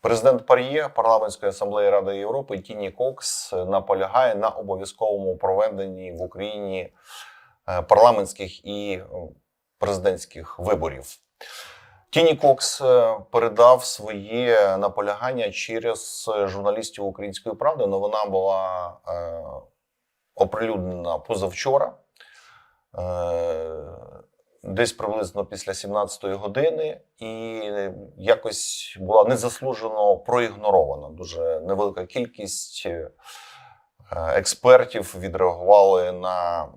Президент Пар'є парламентської асамблеї Ради Європи Тіні Кокс наполягає на обов'язковому проведенні в Україні е, парламентських і е, президентських виборів. Тіні Кокс е, передав своє наполягання через журналістів Української правди. Новина була оприлюднена позавчора. Десь приблизно після 17-ї години, і якось була незаслужено проігнорована. Дуже невелика кількість е, експертів відреагували на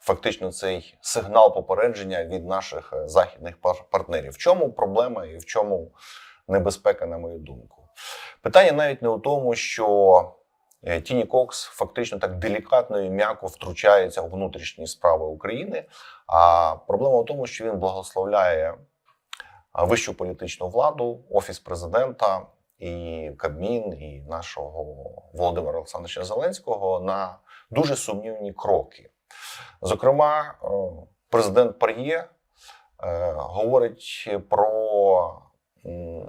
фактично цей сигнал попередження від наших е, західних пар- партнерів. В чому проблема і в чому небезпека, на мою думку? Питання навіть не у тому, що Тіні Кокс фактично так делікатно і м'яко втручається у внутрішні справи України. А проблема в тому, що він благословляє вищу політичну владу, офіс президента і Кабмін, і нашого Володимира Олександровича Зеленського на дуже сумнівні кроки. Зокрема, е, президент Пар'є е, говорить про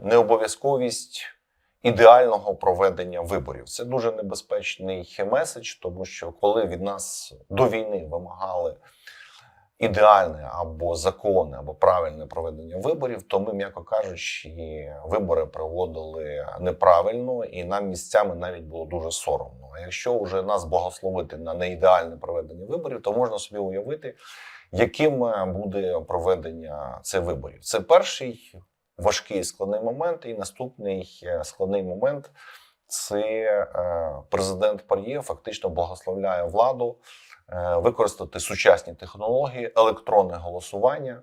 необов'язковість ідеального проведення виборів. Це дуже небезпечний меседж, тому що коли від нас до війни вимагали ідеальне або законне, або правильне проведення виборів, то ми, м'яко кажучи, вибори проводили неправильно, і нам місцями навіть було дуже соромно. А якщо вже нас благословити на неідеальне проведення виборів, то можна собі уявити, яким буде проведення цих виборів. Це перший важкий складний момент, і наступний е, складний момент. Це е, президент Пар'є фактично благословляє владу е, використати сучасні технології, електронне голосування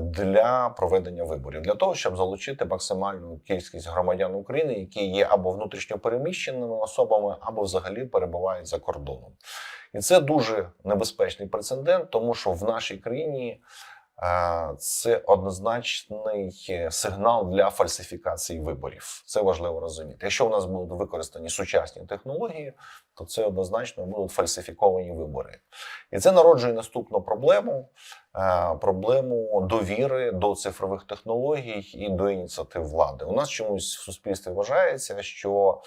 для проведення виборів, для того, щоб залучити максимальну кількість громадян України, які є або внутрішньо переміщеними особами, або взагалі перебувають за кордоном. І це дуже небезпечний прецедент, тому що в нашій країні це однозначний сигнал для фальсифікації виборів. Це важливо розуміти. Якщо у нас будуть використані сучасні технології, то це однозначно будуть фальсифіковані вибори. І це народжує наступну проблему: е, проблему довіри до цифрових технологій і до ініціатив влади. У нас чомусь в суспільстві вважається, що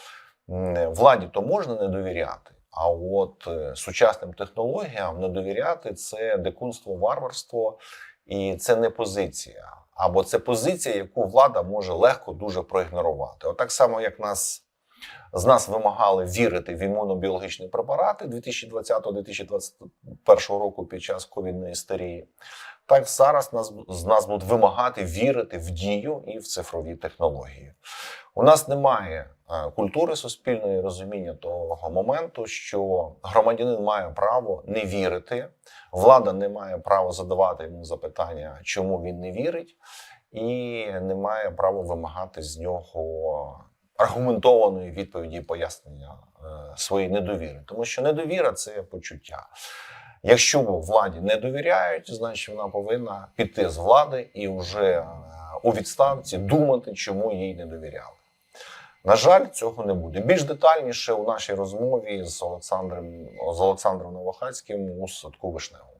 владі то можна не довіряти. А от е, сучасним технологіям не довіряти це дикунство, варварство, і це не позиція. Або це позиція, яку влада може легко дуже проігнорувати. От само, як нас з нас вимагали вірити в імунобіологічні препарати 2020-2021 року під час ковідної істерії, так зараз нас з нас будуть вимагати вірити в дію і в цифрові технології. У нас немає культури суспільної розуміння того моменту, що громадянин має право не вірити, влада не має права задавати йому запитання, чому він не вірить, і не має права вимагати з нього аргументованої відповіді і пояснення е, своєї недовіри, тому що недовіра це почуття. Якщо владі не довіряють, значить вона повинна піти з влади і вже е, у відставці думати, чому їй не довіряли. На жаль, цього не буде. Більш детальніше у нашій розмові з Олександром з Олександром Новохацьким у садку Вишневого.